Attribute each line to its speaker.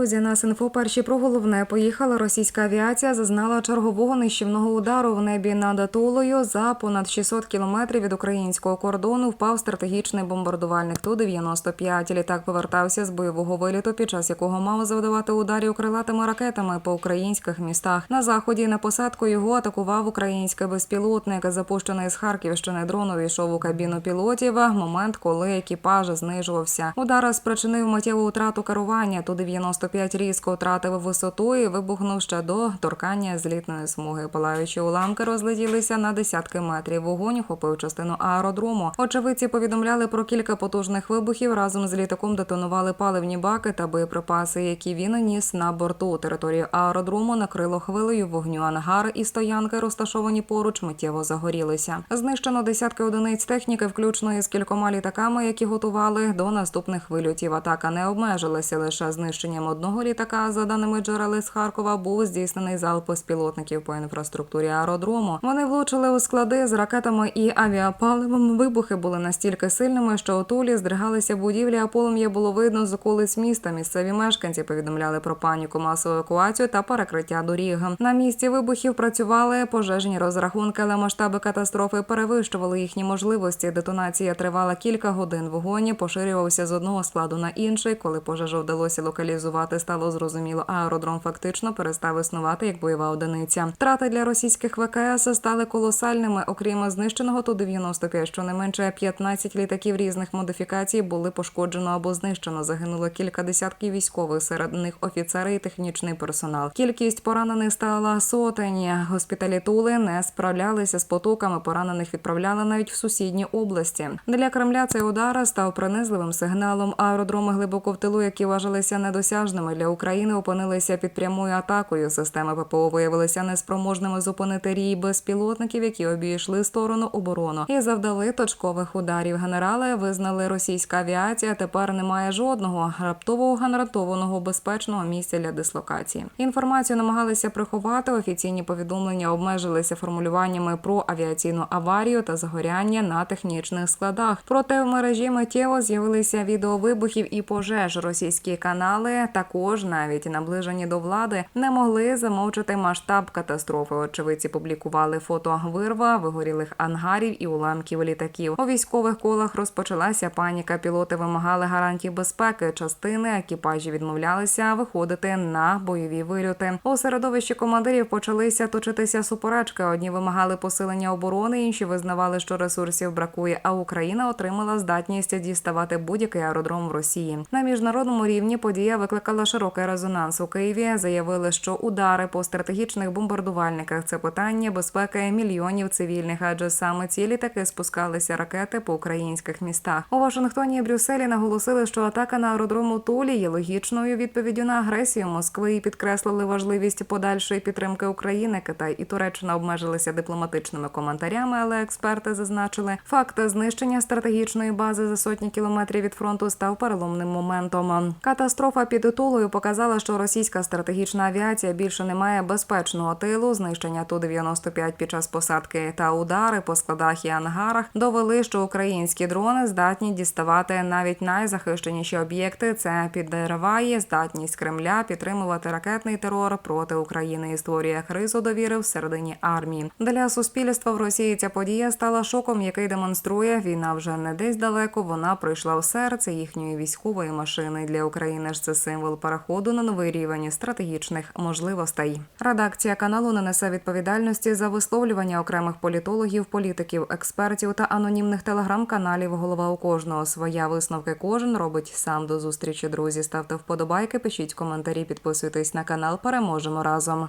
Speaker 1: друзі, нас інфо перші про головне поїхала російська авіація. Зазнала чергового нищівного удару в небі над Тулою. За понад 600 кілометрів від українського кордону впав стратегічний бомбардувальник Ту-95. Літак повертався з бойового виліту, під час якого мав завдавати ударів крилатими ракетами по українських містах. На заході на посадку його атакував український безпілотник. Запущений з Харківщини дрон увійшов у кабіну пілотів. Момент, коли екіпаж знижувався. Удар спричинив миттєву втрату керування. Ту-95 різко втратив висоту і вибухнув ще до торкання злітної смуги. Палаючі уламки розлетілися на десятки метрів. Вогонь охопив частину аеродрому. Очевидці повідомляли про кілька потужних вибухів. Разом з літаком детонували паливні баки та боєприпаси, які він ніс на борту. Територію аеродрому накрило хвилею вогню. Ангар і стоянки, розташовані поруч, миттєво загорілися. Знищено десятки одиниць техніки, включно із кількома літаками, які готували до наступних вильотів. Атака не обмежилася лише знищенням одного літака. За даними джерел з Харкова, був здійснений залп безпілотників по інфраструктурі аеродрому. Вони влучили у склади з ракетами і авіапаливом. Вибухи були настільки сильними, що у Тулі здригалися будівлі, а полум'я було видно з околиць міста. Місцеві мешканці повідомляли про паніку, масову евакуацію та перекриття доріг. На місці вибухів працювали пожежні розрахунки, але масштаби катастрофи перевищували їхні можливості. Детонація тривала кілька годин. Вогонь поширювався з одного складу на інший. Коли пожежу вдалося локалізувати, стало зрозуміло, аеродром фактично перестав існувати як бойова одиниця. Втрати для російських ВКС стали колосальними. Окрім знищеного ту 95 щонайменше 15 літаків різних модифікацій були пошкоджено або знищено. Загинуло кілька десятків військових, серед них офіцери і технічний персонал. Кількість поранених стала сотені. Госпіталі Тули не справлялися з потоками. Поранених відправляли навіть в сусідні області. Для Кремля цей удар став принизливим сигналом. Аеродроми глибоко в тилу, які вважалися недосяжними для України, опинилися під прямою атакою. Системи ППО виявилися неспроможними зупинити рій безпілотників, які обійшли сторону оборону і завдали точкових ударів. Генерали визнали російська авіація. Тепер немає жодного раптового гарантованого безпечного місця для дислокації. Інформацію намагалися приховати. Офіційні повідомлення обмежилися формулюваннями про авіаційну аварію та загоряння на технічних складах. Проте в мережі миттєво з'явилися відео вибухів і пожеж. Російські канали також, навіть наближені до влади, не могли замовчати масштаб катастрофи. Очевидці публікували фото вирва, вигорілих ангарів і уламків літаків. У військових колах розпочалася паніка. Пілоти вимагали гарантій безпеки. Частини екіпажі відмовлялися виходити на бойові вильоти. У середовищі командирів почалися точитися суперечки. Одні вимагали посилення оборони, інші визнавали, що ресурсів бракує. А Україна отримала здатність діставати будь-який аеродром в Росії. На міжнародному рівні подія викликала широкий резонанс у Києві. Заявили, що удари по стратегічних бомбардувальниках це питання безпеки мільйонів цивільних, адже саме ці літаки спускалися ракети по українських містах. У Вашингтоні і Брюсселі наголосили, що атака на аеродрому Тулі є логічною відповіддю на агресію Москви і підкреслили важливість подальшої підтримки України. Китай і Туреччина обмежилися дипломатичними коментарями, але експерти зазначили, факт знищення стратегічної бази за сотні кілометрів від фронту став переломним моментом. Катастрофа під Тулою показала, що російська стратегічна авіація більше не має безпечного тилу. Знищення ту 95 під час посадки та удари по складах і ангарах довели, що українські дрони здатні діставати навіть найзахищеніші об'єкти. Це підриває здатність Кремля підтримувати ракетний терор проти України і створює кризу довіри всередині армії. Для суспільства в Росії ця подія стала шоком, який демонструє війна вже не десь далеко. Вона прийшла в серце їхньої військової машини. Для України ж це символ переходу на новий рівень стратегічних можливостей. Редакція каналу не несе відповідальності за висловлювання окремих політологів, політиків, експертів та анонімних телеграм-каналів. Голова у кожного своя висновки кожен робить сам до зустрічі. Друзі, ставте вподобайки, пишіть коментарі, підписуйтесь на канал. Переможемо разом.